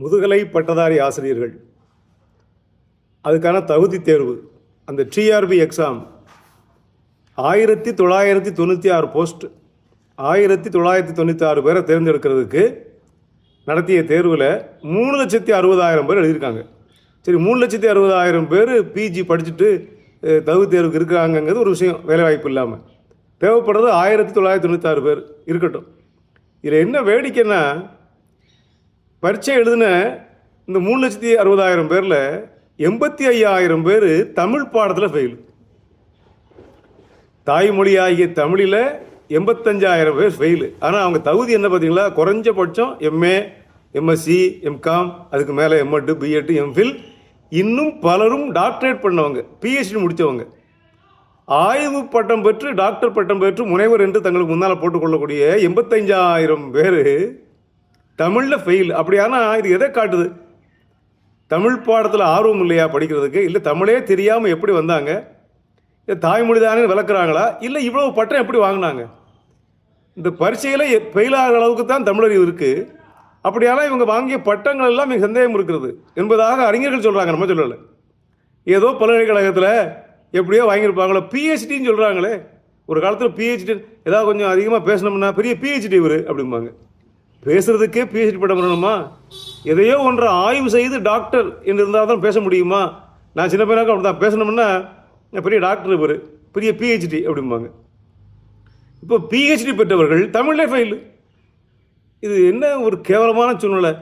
முதுகலை பட்டதாரி ஆசிரியர்கள். அதுக்கான தகுதி தேர்வு. அந்த டிஆர்பி எக்ஸாம். ஆயிரத்தி தொள்ளாயிரத்தி தொண்ணூற்றி ஆறு போஸ்ட். ஆயிரத்தி தொள்ளாயிரத்தி தொண்ணூற்றி ஆறு பேரை தேர்ந்தெடுக்கிறதுக்கு நடத்திய தேர்வில் மூணு லட்சத்தி அறுபதாயிரம் பேர் எழுதியிருக்காங்க. சரி மூணு லட்சத்தி அறுபதாயிரம் பேர் பிஜி படிச்சுட்டு தகுதி தேர்வுக்கு இருக்கிறாங்கங்கிறது ஒரு விஷயம் வேலைவாய்ப்பு இல்லாமல் தேவைப்படுறது ஆயிரத்தி தொள்ளாயிரத்தி தொண்ணூற்றி ஆறு பேர் இருக்கட்டும். இதில் என்ன வேடிக்கைன்னா பரீட்சை எழுதின இந்த மூணு லட்சத்தி அறுபதாயிரம் பேரில் எண்பத்தி ஐயாயிரம் பேர் தமிழ் பாடத்தில் ஃபெயில் தாய்மொழியாகிய தமிழில் எண்பத்தஞ்சாயிரம் பேர் ஃபெயிலு ஆனால் அவங்க தகுதி என்ன பார்த்தீங்களா? குறைஞ்சபட்சம் எம்ஏ எம்எஸ்சி எம்காம் அதுக்கு மேலே எம்எட்டு பிஎட்டு எம்ஃபில் இன்னும் பலரும் டாக்டரேட் பண்ணவங்க பிஹெச்டி முடித்தவங்க ஆய்வு பட்டம் பெற்று டாக்டர் பட்டம் பெற்று முனைவர் என்று தங்களுக்கு முன்னால் போட்டுக்கொள்ளக்கூடிய எண்பத்தஞ்சாயிரம் பேர் தமிழில் ஃபெயில் அப்படியானா இது எதை காட்டுது? தமிழ் பாடத்தில் ஆர்வம் இல்லையா படிக்கிறதுக்கு? இல்லை தமிழே தெரியாமல் எப்படி வந்தாங்க? இல்லை தாய்மொழி தானே விளக்குறாங்களா? இல்லை இவ்வளவு பட்டம் எப்படி வாங்கினாங்க? இந்த பரீட்சையில் ஃபெயில் ஆகிற அளவுக்கு தான் தமிழறிவு இருக்குது அப்படியானால் இவங்க வாங்கிய பட்டங்கள் எல்லாம் மிக சந்தேகம் இருக்கிறது. என்பதாக அறிஞர்கள் சொல்கிறாங்க நம்ம சொல்லலை. ஏதோ பல்கலைக்கழகத்தில் எப்படியோ வாங்கியிருப்பாங்களோ. பிஹெச்டின்னு சொல்கிறாங்களே ஒரு காலத்தில் பிஹெச்டி ஏதாவது கொஞ்சம் அதிகமாக பேசணும்னா பெரிய பிஹெச்டி இவர் அப்படிம்பாங்க. பேசுகிறதுக்கே பிஹெச்டி பட்டம் பண்ணணுமா எதையோ ஒன்றை ஆய்வு செய்து டாக்டர் என்று இருந்தால் தான் பேச முடியுமா? நான் சின்ன பையனாக்க அப்படி தான் பேசணும்னா நான் பெரிய டாக்டர் இவர். பெரிய பிஹெச்டி அப்படிம்பாங்க. இப்போ பிஹெச்டி பெற்றவர்கள் தமிழ்லே ஃபெயிலு இது என்ன ஒரு கேவலமான சூழ்நிலை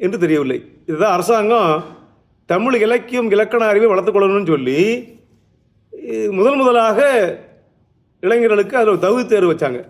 என்று தெரியவில்லை. இதுதான் அரசாங்கம் தமிழ் இலக்கியம் இலக்கண அறிவை வளர்த்துக்கொள்ளணும்னு சொல்லி முதல் முதலாக இளைஞர்களுக்கு அதில் தகுதி தேர்வு வச்சாங்க.